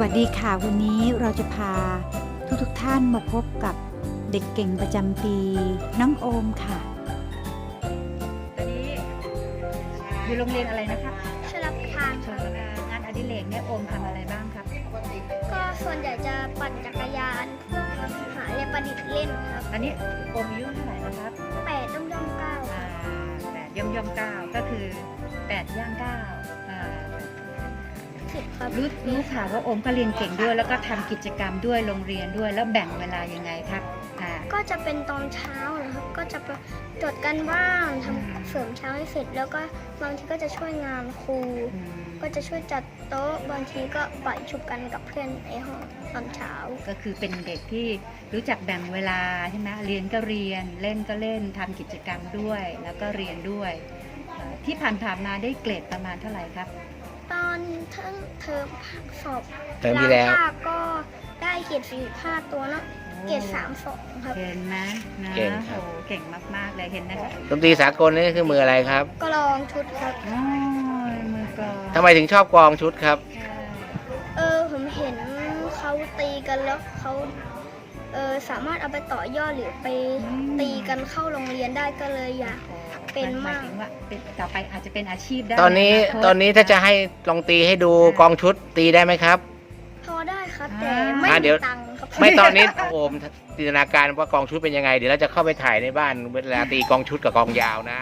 วัสดีค่ะวันนี้เราจะพาทุกทุกๆท่านมาพบกับเด็กเก่งประจำปีน้องโอมค่ะตอนนี้อยู่โรงเรียนอะไรนะครับชลับทานชลประทานงานอดิเรกเนี่ยโอมทำอะไรบ้างครับ ก็ส่วนใหญ่จะปั่นจักรยานเพื่อหาอะไรประดิษฐ์เล่นครับ อันนี้โอมอายุเท่าไหร่นะครับแปดต้มยำเก้าอ่าแปดย่อมย่อมเก้าก็คือแปดย่างเก้าอ่า สิบครับ รู้รู้ข่าวว่าโอมก็เรียนเก่งด้วย แล้วก็ทำกิจกรรมด้วยโรงเรียนด้วย แล้วแบ่งเวลายังไงครับอ่าก็จะเป็นตอนเช้านะครับ ก็จะไปตรวจกันบ้านทำเสริมเช้าให้เสร็จ แล้วก็บางทีก็จะช่วยงานครู อืมก็จะช่วยจัดโต๊ะ บางทีก็ปล่อยชุบกันกับเพื่อนในห้องตอนเช้า ก็คือเป็นเด็กที่รู้จักแบ่งเวลาใช่ไหมเรียนก็เรียนเล่นก็เล่นทำกิจกรรมด้วย แล้วก็เรียนด้วยเอ่อที่ผ่านๆมาได้เกรดประมาณเท่าไหร่ครับ ตอนเทอมเทอมสอบเทอมที่แล้วล้างภาคก็ได้เกรดสี่ห้าตัวเนอะเกรดสามสองครับเห็นไหมนะเก่งครับ โอ้เก่งมากๆเลยเห็นนะครับดนตรีสากลนี่คือมืออะไรครับก็ลองชุดครับ โอ้ยมือกลองทำไมถึงชอบกลองชุดครับ ใช่เออผมเห็นเขาตีกันแล้วเขาเออสามารถเอาไปต่อยอดหรือไปตีกันเข้าโรงเรียนได้ก็เลยอยากโอ้ เป็นหมายมากถึงว่าเป็นต่อไปอาจจะเป็นอาชีพได้ตอนนี้ใาคตอนนี้ถ้าจะให้ลองตีให้ดูกลองชุดตีได้ไหมครับ พอได้ครับแต่ไม่อ่าเดี๋มียว ตังค์ครับไม่ตอนนี้โอมจินตนาการว่ากลองชุดเป็นยังไง เดี๋ยวเราจะเข้าไปถ่ายในบ้านเวลาตีกลองชุดกับกลองยาวนะ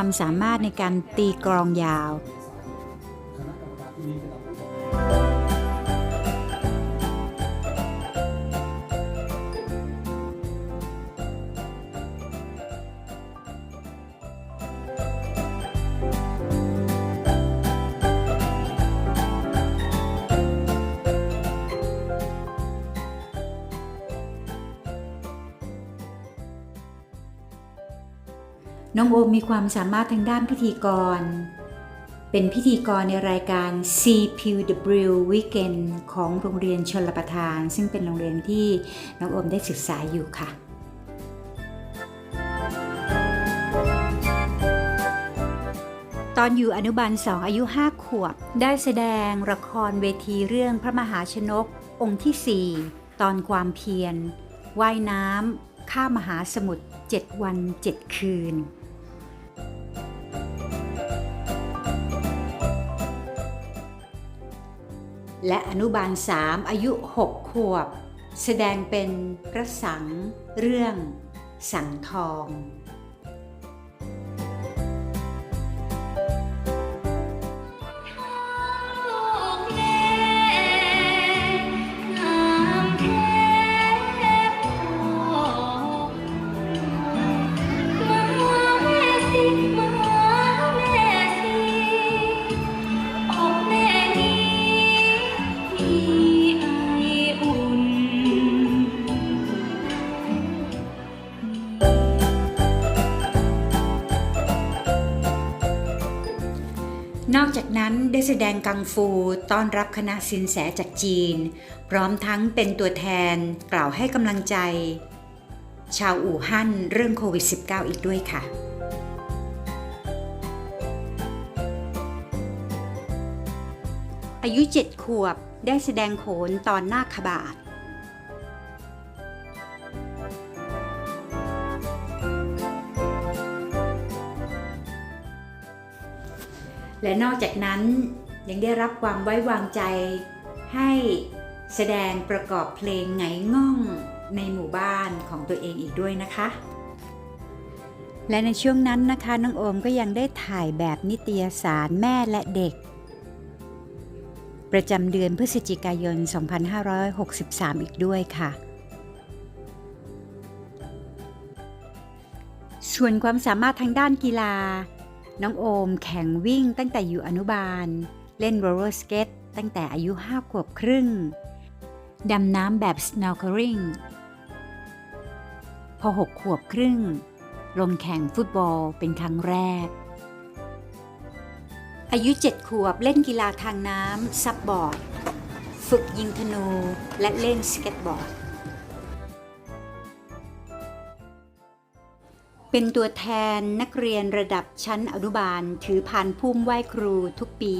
ความสามารถในการตีกรองยาว น้องโอมมีความสามารถทางด้านพิธีกร เป็นพิธีกรในรายการ CPW Weekend ของโรงเรียนชนลประทาน ซึ่งเป็นโรงเรียนที่น้องโอมได้ศึกษาอยู่ค่ะตอนอยู่อนุบาลสองอายุ 5 ขวบ ได้แสดงละครเวทีเรื่องพระมหาชนก องค์ที่ 4 ตอนความเพียรว่ายน้ำข้ามมหาสมุทร7วัน 7 คืน และอนุบาล3อายุ 6 ขวบ แสดงเป็นกระสังเรื่องสังทอง นอกจากนั้นได้แสดงกังฟูต้อนรับคณะสินแสจากจีน พร้อมทั้งเป็นตัวแทนกล่าวให้กำลังใจ ชาวอู่ฮั่นเรื่องโควิด -19 อีกด้วยค่ะ อายุเจ็ดขวบได้แสดงโขนตอนนาคบาท และนอกจากนั้นยังได้รับความไว้วางใจ ให้แสดงประกอบเพลงไงง่องในหมู่บ้านของตัวเองอีกด้วยนะคะ และในช่วงนั้นนะคะน้องโอมก็ยังได้ถ่ายแบบนิตยสารแม่และเด็ก ประจำเดือนพฤศจิกายน 2563 อีกด้วยค่ะส่วนความสามารถทางด้านกีฬา น้องโอมแข่งวิ่งตั้งแต่อยู่อนุบาล เล่นโรลเลอร์สเกตตั้งแต่อายุ5ขวบครึ่ง ดำน้ำแบบ snorkeling พอ6ขวบครึ่ง ลงแข่งฟุตบอลเป็นครั้งแรก อายุ7ขวบเล่นกีฬาทางน้ำซับบอร์ด ฝึกยิงธนูและเล่นสเก็ตบอร์ด เป็นตัวแทนนักเรียนระดับชั้นอนุบาลถือพานพุ่มไหว้ครูทุกปี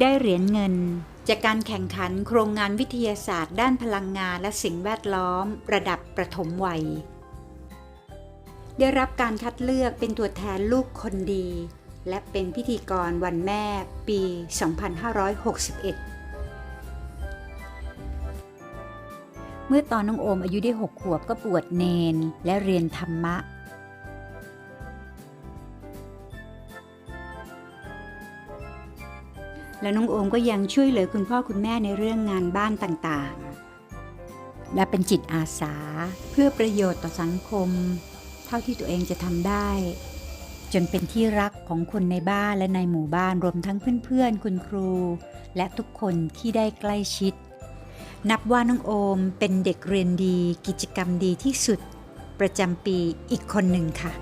ได้เหรียญเงิน จากการแข่งขันโครงงานวิทยาศาสตร์ด้านพลังงานและสิ่งแวดล้อม ระดับประถมวัย ได้รับการคัดเลือกเป็นตัวแทนลูกคนดี และเป็นพิธีกรวันแม่ปี 2561 เมื่อตอนน้องโอมอายุได้6ขวบก็บวชเนนและเรียนธรรมะ และน้องโอมก็ยังช่วยเหลือคุณพ่อคุณแม่ในเรื่องงานบ้านต่างๆ และเป็นจิตอาสาเพื่อประโยชน์ต่อสังคม เท่าที่ตัวเองจะทำได้ จนเป็นที่รักของคนในบ้านและในหมู่บ้านรวมทั้งเพื่อนๆ คุณครู และทุกคนที่ได้ใกล้ชิด นับว่าน้องโอมเป็นเด็กเรียนดีกิจกรรมดีที่สุด ประจำปีอีกคนหนึ่งค่ะ